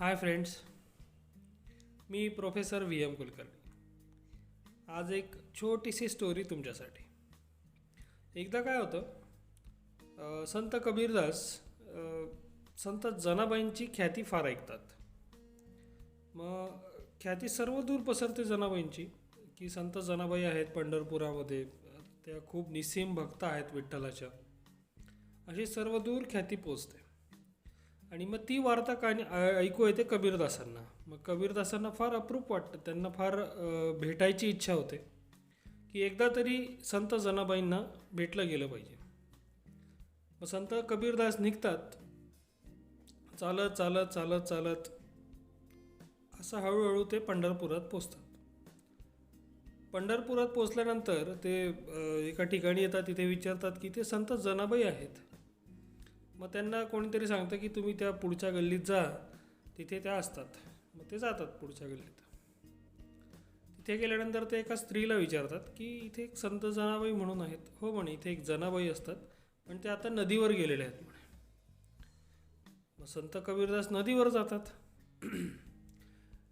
हाय friends मी professor V M Kulkarni. आज एक छोटीशी स्टोरी तुमच्यासाठी. एकदा काय होतं संत कबीरदास संत जनाबाईंची ख्याती फार ऐकतात. मग ख्याती सर्व दूर पसरते जनाबाईंची की संत जनाबाई आहेत पंढरपुरामध्ये त्या खूप निसीम भक्त आहेत विठ्ठलाच्या. अशी सर्व दूर ख्याती पोचते. आणि मग ती वार्ता कानी ऐकू येते कबीरदासांना. मग कबीरदासांना फार अप्रूप वाटतं. त्यांना फार भेटायची इच्छा होते. की एकदा तरी संत जनाबाईंना भेटलं गेलं पाहिजे. मग संत कबीरदास निघतात. चालत चालत चालत चालत असं हळूहळू ते पंढरपुरात पोचतात. पंढरपुरात पोचल्यानंतर ते एका ठिकाणी येतात तिथे विचारतात की ते संत जनाबाई आहेत. मग त्यांना कोणीतरी सांगतं की तुम्ही त्या पुढच्या गल्लीत जा. तिथे त्या असतात. मग ते जातात पुढच्या गल्लीत. तिथे गेल्यानंतर ते एका स्त्रीला विचारतात की इथे एक संत जनाबाई म्हणून आहेत. हो म्हणे इथे एक जनाबाई असतात. पण ते आता नदीवर गेलेले आहेत म्हणे. मग संत कबीरदास नदीवर जातात.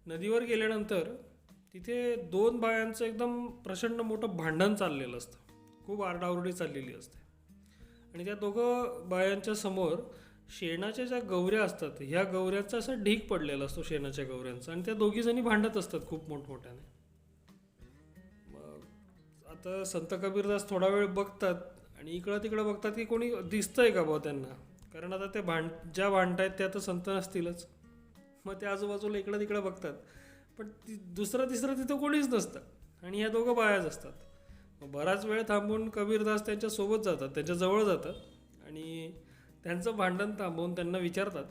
नदीवर गेल्यानंतर तिथे दोन बायांचं एकदम प्रचंड मोठं भांडण चाललेलं असतं. खूप आरडाओरडी चाललेली असते. आणि त्या दोघं बायांच्या समोर शेणाच्या ज्या गौऱ्या असतात ह्या गौऱ्यांचा असा ढीक पडलेला असतो शेणाच्या गौऱ्यांचा आणि त्या दोघी जणी भांडत असतात खूप मोठमोठ्याने. मग आता संत कबीरदास थोडा वेळ बघतात आणि इकडं तिकडं बघतात की कोणी दिसतंय का बुवा त्यांना? कारण आता ते भांड ज्या भांडतायत त्या तर संत नसतीलच. मग ते आजूबाजूला इकडं तिकडं बघतात. पण ती दुसरं तिसरं तिथं कोणीच नसतं. आणि ह्या दोघं बायाच असतात. बराच वेळ थांबून कबीरदास त्यांच्यासोबत जातात त्यांच्या जवळ जातात आणि त्यांचं भांडण थांबवून त्यांना विचारतात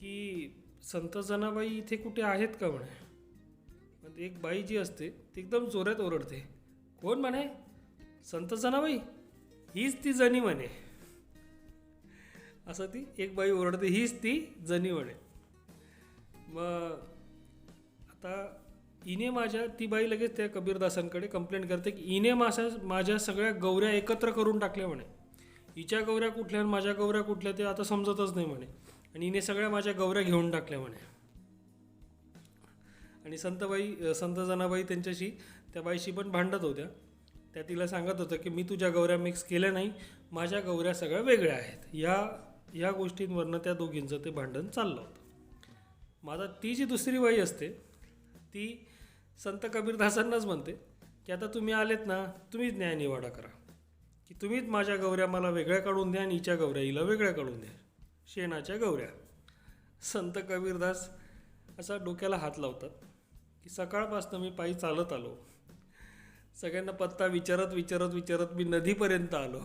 की संत जनाबाई इथे कुठे आहेत का म्हणे? पण एक बाई जी असते ती एकदम जोरात ओरडते. कोण म्हणे? संत जनाबाई? हीच ती जनी म्हणे. असं ती एक बाई ओरडते हीच ती जनी म्हणे. मग आता इने माझ्या ती बाई लगेच त्या कबीरदासांकडे कंप्लेंट करते की इने माझ्या माझ्या सगळ्या गौऱ्या एकत्र करून टाकल्या म्हणे. हिच्या गौऱ्या कुठल्या आणि माझ्या गौऱ्या कुठल्या ते आता समजतच नाही म्हणे. आणि हिने सगळ्या माझ्या गौऱ्या घेऊन टाकल्या म्हणे. आणि संतबाई संत जनाबाई त्यांच्याशी त्या बाईशी पण भांडत होत्या. त्या तिला सांगत होत्या की मी तुझ्या गौऱ्या मिक्स केल्या नाही. माझ्या गौऱ्या सगळ्या वेगळ्या आहेत. या या गोष्टींवरनं त्या दोघींचं ते भांडण चाललं होतं. माझा ती जी दुसरी बाई असते ती संत कबीरदासांनाच म्हणते की आता तुम्ही आलेत ना तुम्हीच न्यायनिवाडा करा. की तुम्हीच माझ्या गौऱ्या मला वेगळ्या काढून द्या आणि हिच्या गौऱ्या हिला वेगळ्या काढून द्या. शेणाच्या गौऱ्या. संत कबीरदास असा डोक्याला हात लावतात की सकाळपासून मी पायी चालत आलो. सगळ्यांना पत्ता विचारत विचारत विचारत मी नदीपर्यंत आलो.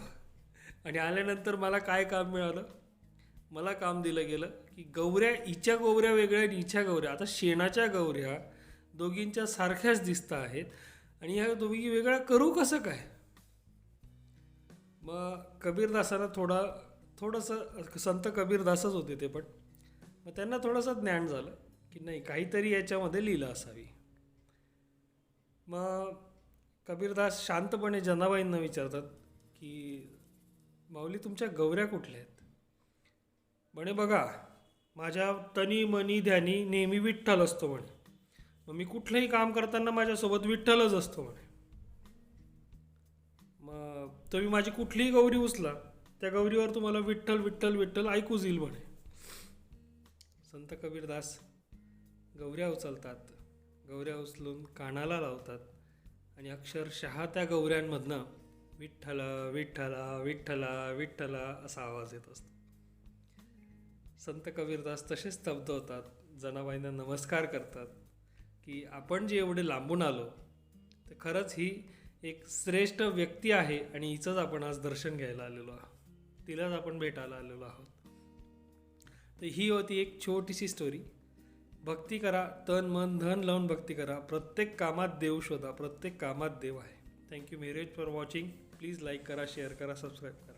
आणि आल्यानंतर मला काय काम मिळालं? मला काम दिलं गेलं की गौऱ्या हिच्या गौऱ्या वेगळ्या आणि हिच्या गौऱ्या. आता शेणाच्या गौऱ्या दोघींच्या सारख्याच दिसत आहेत. आणि ह्या दोघी वेगळ्या करू कसं काय? मग कबीरदासांना थोडा थोडंसं संत कबीरदासच होते ते पण. मग त्यांना थोडंसं ज्ञान झालं की नाही काहीतरी याच्यामध्ये लिहिलं असावी. मग कबीरदास शांतपणे जनाबाईंना विचारतात की माऊली तुमच्या गौऱ्या कुठल्या आहेत? म्हणे बघा माझ्या तनी मनी ध्यानी नेहमी विठ्ठल असतो म्हणे. मग मी कुठलंही काम करताना माझ्यासोबत विठ्ठलच असतो म्हणे. मग तुम्ही माझी कुठलीही गौरी उचला त्या गौरीवर तुम्हाला विठ्ठल विठ्ठल विठ्ठल ऐकूच येईल म्हणे. संत कबीरदास गौऱ्या उचलतात गौऱ्या उचलून कानाला लावतात आणि अक्षरशः त्या गौऱ्यांमधनं विठ्ठला विठ्ठला विठ्ठला विठ्ठला असा आवाज येत असतो. संत कबीरदास तसेच स्तब्ध होतात जनाबाईंना नमस्कार करतात. की आपण जे एवढे लांबून आलो तर खरंच ही एक श्रेष्ठ व्यक्ती आहे आणि हिचंच आपण आज दर्शन घ्यायला आलेलो आहोत. तिलाच आपण भेटायला आलेलो आहोत. तर ही होती एक छोटीशी स्टोरी भक्ती करा तन मन धन लावून भक्ती करा. प्रत्येक कामात देव शोधा प्रत्येक कामात देव आहे. थँक्यू मेरेज फॉर वॉचिंग प्लीज लाईक करा शेअर करा सबस्क्राईब करा.